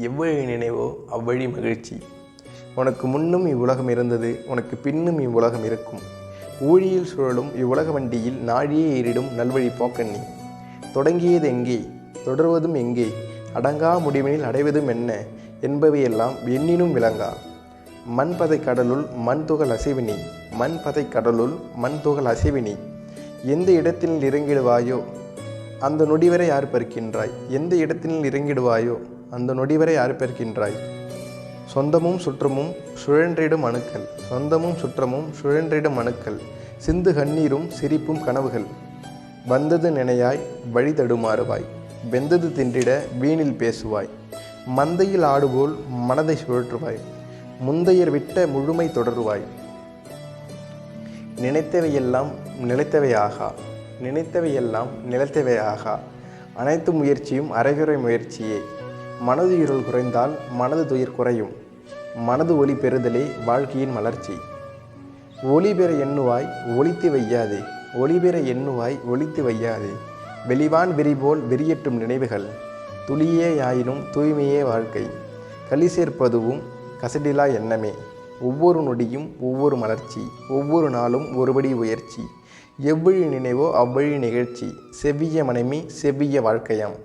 எவ்வழி நினைவோ அவ்வழி மகிழ்ச்சி. உனக்கு முன்னும் இவ்வுலகம் இருந்தது உனக்கு பின்னும் இவ்வுலகம் இருக்கும். ஊழியில் சுழலும் இவ்வுலக வண்டியில் நாழியே ஏறிடும் நல்வழி போக்கண்ணி. தொடங்கியது எங்கே? தொடர்வதும் எங்கே? அடங்கா முடிவினில் அடைவதும் என்ன? என்பவையெல்லாம் எண்ணினும் விளங்கா. மண்பதை கடலுள் மண் துகள் அசைவினி. மண்பதை கடலுள் மண் துகள் அசைவினி. எந்த இடத்தில் இறங்கிடுவாயோ? அந்த நொடிவரை யார் பறிக்கின்றாய்? எந்த இடத்தில் இறங்கிடுவாயோ? அந்த நொடிவரை வரை அறுப்பேற்கின்றாய் சொந்தமும் சுற்றமும் சுழன்றிடும் அணுக்கள். சொந்தமும் சுற்றமும் சுழன்றிடும் அணுக்கள். சிந்து கண்ணீரும் சிரிப்பும் கனவுகள். வந்தது நினையாய் வழி தடுமாறுவாய். வெந்தது தின்றிட வீணில் பேசுவாய். மந்தையில் ஆடுபோல் மனதை சுழற்றுவாய். முந்தையர் விட்ட முழுமை தொடருவாய். நினைத்தவையெல்லாம் நிலைத்தவையாகா. நினைத்தவையெல்லாம் நிலைத்தவையாகா. அனைத்து முயற்சியும் அரைகுறை முயற்சியே. மனது இருள் குறைந்தால் மனது துயர் குறையும். மனது ஒளி பெறுதலே வாழ்க்கையின் மலர்ச்சி. ஒளி பெற எண்ணுவாய் ஒளித்து வையாதே. ஒளி பெற எண்ணுவாய் ஒளித்து வையாதே. வெளிவான் விரிபோல் விரியட்டும் நினைவுகள். துளியே யாயினும் தூய்மையே வாழ்க்கை. களி சேர்ப்பதுவும் கசடிலா எண்ணமே. ஒவ்வொரு நொடியும் ஒவ்வொரு மலர்ச்சி. ஒவ்வொரு நாளும் ஒருபடி உயர்ச்சி. எவ்வழி நினைவோ அவ்வழி நிகழ்ச்சி. செவ்விய மனைமி செவ்விய வாழ்க்கையாம்.